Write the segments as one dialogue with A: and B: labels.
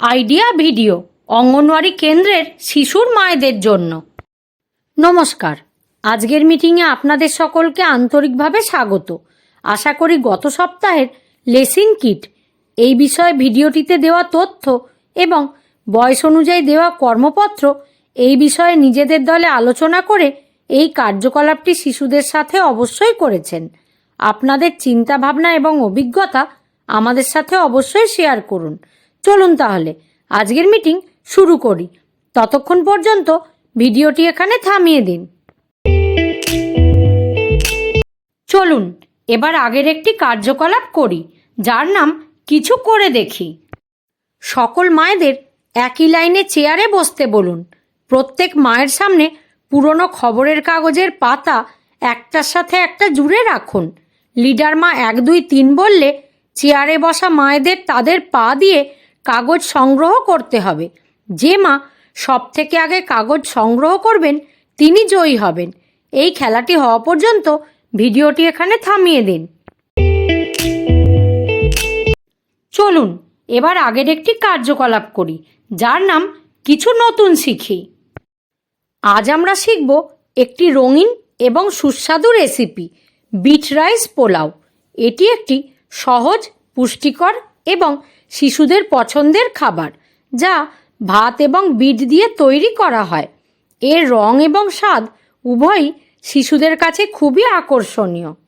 A: Idea video anganwadi কেন্দ্রের শিশুর মায়েদের জন্য। নমস্কার। আজকের মিটিংয়ে আপনাদের সকলকে আন্তরিকভাবে স্বাগত। আশা করি গত সপ্তাহের লেসিং কিট, এই বিষয়ে ভিডিওটিতে দেওয়া তথ্য এবং বয়স অনুযায়ী দেওয়া কর্মপত্র, এই বিষয়ে নিজেদের দলে আলোচনা করে এই কার্যকলাপটি শিশুদের সাথে অবশ্যই করেছেন। আপনাদের চিন্তা ভাবনা এবং অভিজ্ঞতা আমাদের সাথে অবশ্যই শেয়ার করুন। চলুন তাহলে, আজকের মিটিং শুরু করি। ততক্ষণ পর্যন্ত ভিডিওটি এখানে থামিয়ে দিন। চলুন, এবার আগের একটি কার্যকলাপ করি, যার নাম কিছু করে দেখি। সকল মায়েদের একই লাইনে চেয়ারে বসতে বলুন। প্রত্যেক মায়ের সামনে পুরনো খবরের কাগজের পাতা একটার সাথে একটা জুড়ে রাখুন। লিডার মা এক, দুই, তিন বললে, চেয়ারে বসা মায়েদের তাদের পা দিয়ে কাগজ সংগ্রহ করতে হবে। যে মা সব থেকে আগে কাগজ সংগ্রহ করবেন, তিনি জয়ী হবেন। এই খেলাটি হওয়া পর্যন্ত ভিডিওটি এখানে থামিয়ে দিন। চলুন, এবার আগের একটি কার্যকলাপ করি, যার নাম কিছু নতুন শিখি। আজ আমরা শিখব একটি রঙিন এবং সুস্বাদু রেসিপি, বিট রাইস পোলাও। এটি একটি সহজ, পুষ্টিকর এবং শিশুদের পছন্দের খাবার, যা ভাত এবং বিট দিয়ে তৈরি করা হয়। এর রং এবং স্বাদ উভয়ই শিশুদের কাছে খুবই আকর্ষণীয়।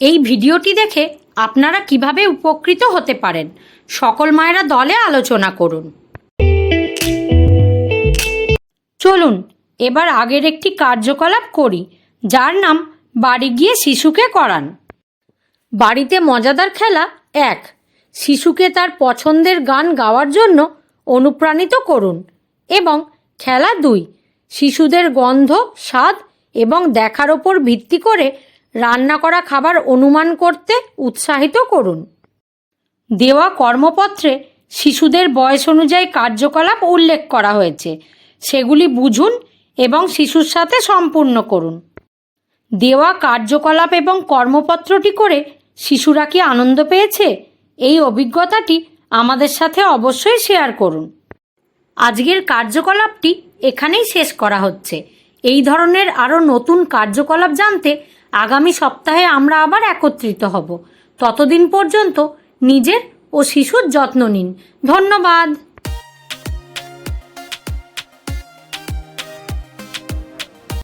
A: এই ভিডিওটি দেখে আপনারা কীভাবে উপকৃত হতে পারেন? সকল মায়েরা দলে আলোচনা করুন। চলুন, এবার আগের একটি কার্যকলাপ করি, যার নাম বাড়ি গিয়ে শিশুকে করান। বাড়িতে মজাদার খেলা এক, শিশুকে তার পছন্দের গান গাওয়ার জন্য অনুপ্রাণিত করুন এবং খেলা দুই, শিশুদের গন্ধ, স্বাদ এবং দেখার ওপর ভিত্তি করে রান্না করা খাবার অনুমান করতে উৎসাহিত করুন। দেওয়া কর্মপত্রে শিশুদের বয়স অনুযায়ী কার্যকলাপ উল্লেখ করা হয়েছে। সেগুলি বুঝুন এবং শিশুর সাথে সম্পূর্ণ করুন। দেওয়া কার্যকলাপ এবং কর্মপত্রটি করে শিশুরা কি আনন্দ পেয়েছে? এই অভিজ্ঞতাটি আমাদের সাথে অবশ্যই শেয়ার করুন। আজকের কার্যকলাপটি এখানেই শেষ করা হচ্ছে। এই ধরনের আরও নতুন কার্যকলাপ জানতে আগামী সপ্তাহে আমরা আবার একত্রিত হব। ততদিন পর্যন্ত নিজের ও শিশুর যত্ন নিন। ধন্যবাদ।